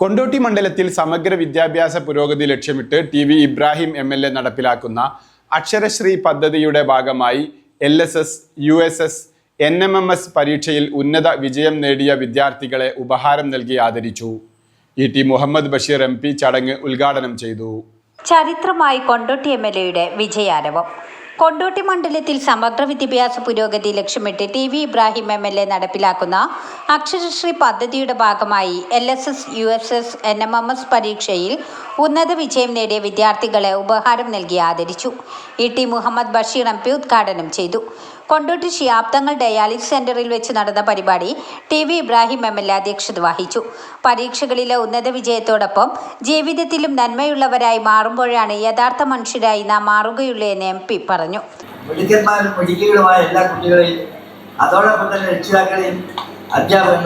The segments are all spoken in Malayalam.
കൊണ്ടോട്ടി മണ്ഡലത്തിൽ സമഗ്ര വിദ്യാഭ്യാസ പുരോഗതി ലക്ഷ്യമിട്ട് T V Ibrahim M L A നടപ്പിലാക്കുന്ന അക്ഷരശ്രീ പദ്ധതിയുടെ ഭാഗമായി L S S U S S N M M S പരീക്ഷയിൽ ഉന്നത വിജയം നേടിയ വിദ്യാർത്ഥികളെ ഉപഹാരം നൽകി ആദരിച്ചു. E T Muhammad Basheer M P ചടങ്ങ് ഉദ്ഘാടനം ചെയ്തു. ചരിത്രമായി കൊണ്ടോട്ടി എം എൽ എയുടെ വിജയാരവം കൊണ്ടോട്ടി മണ്ഡലത്തിൽ സമഗ്ര വിദ്യാഭ്യാസ പുരോഗതി ലക്ഷ്യമിട്ട് T V Ibrahim M L A നടപ്പിലാക്കുന്ന അക്ഷരശ്രീ പദ്ധതിയുടെ ഭാഗമായി L S S U S S N M M S പരീക്ഷയിൽ ഉന്നത വിജയം നേടിയ വിദ്യാർത്ഥികളെ ഉപഹാരം നൽകി ആദരിച്ചു. E T Muhammad Basheer M P ഉദ്ഘാടനം ചെയ്തു. കൊണ്ടോട്ടി ശിയാബ്ദങ്ങൾ ഡയാലിസ് സെന്ററിൽ വെച്ച് നടന്ന പരിപാടി T V Ibrahim M L A അധ്യക്ഷത വഹിച്ചു. പരീക്ഷകളിലെ ഉന്നത വിജയത്തോടൊപ്പം ജീവിതത്തിലും നന്മയുള്ളവരായി മാറുമ്പോഴാണ് യഥാർത്ഥ മനുഷ്യരായി നാം മാറുകയുള്ളൂ എന്ന് എം പി പറഞ്ഞു. എല്ലാ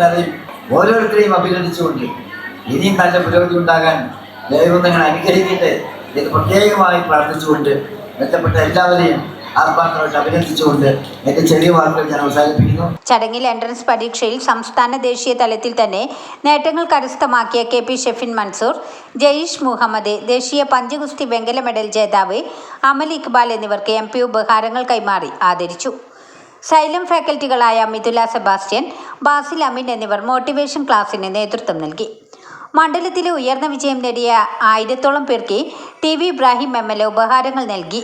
തന്നെ ഓരോരുത്തരെയും അഭിനന്ദിച്ചുകൊണ്ട് ഇനിയും നല്ല പുരോഗതി ഉണ്ടാകാൻ ദൈവം നിങ്ങൾ അനുഗ്രഹിക്കട്ടെ ഇത് പ്രത്യേകമായി പ്രാർത്ഥിച്ചുകൊണ്ട് ബന്ധപ്പെട്ട എല്ലാവരെയും എന്റെ ചെറിയ ചടങ്ങിൽ എൻട്രൻസ് പരീക്ഷയിൽ സംസ്ഥാന ദേശീയ തലത്തിൽ തന്നെ നേട്ടങ്ങൾ കരസ്ഥമാക്കിയ കെ പി ഷെഫിൻ മൻസൂർ ജയീഷ് മുഹമ്മദ് ദേശീയ പഞ്ചഗുസ്തി വെങ്കല മെഡൽ ജേതാവ് അമൽ ഇക്ബാൽ എന്നിവർക്ക് എം പി ഉപഹാരങ്ങൾ കൈമാറി ആദരിച്ചു. സൈലം ഫാക്കൽറ്റികളായ മിഥുല സെബാസ്റ്റ്യൻ ബാസിൽ അമിൻ എന്നിവർ മോട്ടിവേഷൻ ക്ലാസ്സിന് നേതൃത്വം നൽകി. മണ്ഡലത്തിലെ ഉയർന്ന വിജയം നേടിയ ആയിരത്തോളം പേർക്ക് T V Ibrahim M L A ഉപഹാരങ്ങൾ നൽകി.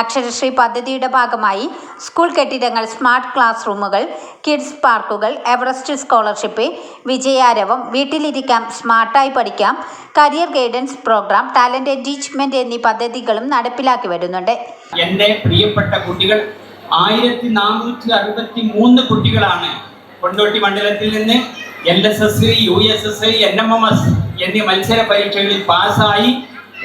അക്ഷരശ്രീ പദ്ധതിയുടെ ഭാഗമായി സ്കൂൾ കെട്ടിടങ്ങൾ സ്മാർട്ട് ക്ലാസ് റൂമുകൾ കിഡ്സ് പാർക്കുകൾ എവറസ്റ്റ് സ്കോളർഷിപ്പ് വിജയാരവം വീട്ടിലിരിക്കാം സ്മാർട്ടായി പഠിക്കാം career guidance programme talent engagement എന്നീ പദ്ധതികളും നടപ്പിലാക്കി വരുന്നുണ്ട്. എന്റെ പ്രിയപ്പെട്ട കുട്ടികൾ ആയിരത്തി നാനൂറ്റി അറുപത്തി മൂന്ന് കുട്ടികളാണ് കൊണ്ടോട്ടി മണ്ഡലത്തിൽ നിന്ന് L S S U S S N M M S എന്നീ മത്സര പരീക്ഷകളിൽ പാസ്സായി.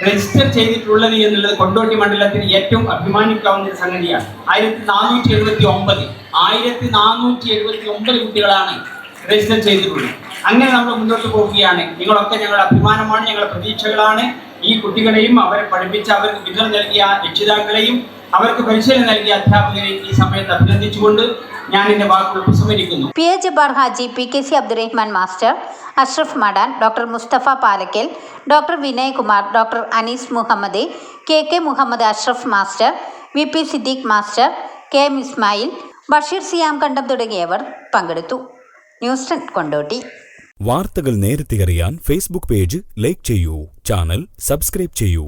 രജിസ്റ്റർ ചെയ്തിട്ടുള്ളത് എന്നുള്ളത് കൊണ്ടോട്ടി മണ്ഡലത്തിന് ഏറ്റവും അഭിമാനിക്കാവുന്ന ഒരു സംഗതിയാണ്. ആയിരത്തി നാനൂറ്റി എഴുപത്തി ഒമ്പത് ആയിരത്തി നാനൂറ്റി എഴുപത്തി ഒമ്പത് കുട്ടികളാണ് രജിസ്റ്റർ ചെയ്തിട്ടുള്ളത്. അങ്ങനെ നമ്മൾ മുന്നോട്ട് പോവുകയാണ്. നിങ്ങളൊക്കെ ഞങ്ങളുടെ അഭിമാനമാണ് ഞങ്ങളുടെ പ്രതീക്ഷകളാണ്. ഈ കുട്ടികളെയും അവരെ പഠിപ്പിച്ച് അവർക്ക് വിതരണം നൽകിയ രക്ഷിതാക്കളെയും അവർക്ക് പരിശീലനം നൽകിയ അധ്യാപകരെയും ഈ സമയത്ത് അഭിനന്ദിച്ചുകൊണ്ട് ഞാൻ എന്റെ വാക്കുകൾ ഉപസംഹരിക്കുന്നു P A Jabbar Haji P K C Abdurahman master Ashraf Madan doctor Mustafa Palakkal doctor Vinayakumar doctor Anees Muhammad K K Muhammad Ashraf master V P Siddique master K M Ismail Basheer Siyam Kandam തുടങ്ങിയവർ പങ്കെടുത്തു. News ten Kondotty. വാർത്തകൾ നേരത്തെ അറിയാൻ ഫേസ്ബുക്ക് പേജ് ലൈക്ക് ചെയ്യൂ ചാനൽ സബ്സ്ക്രൈബ് ചെയ്യൂ.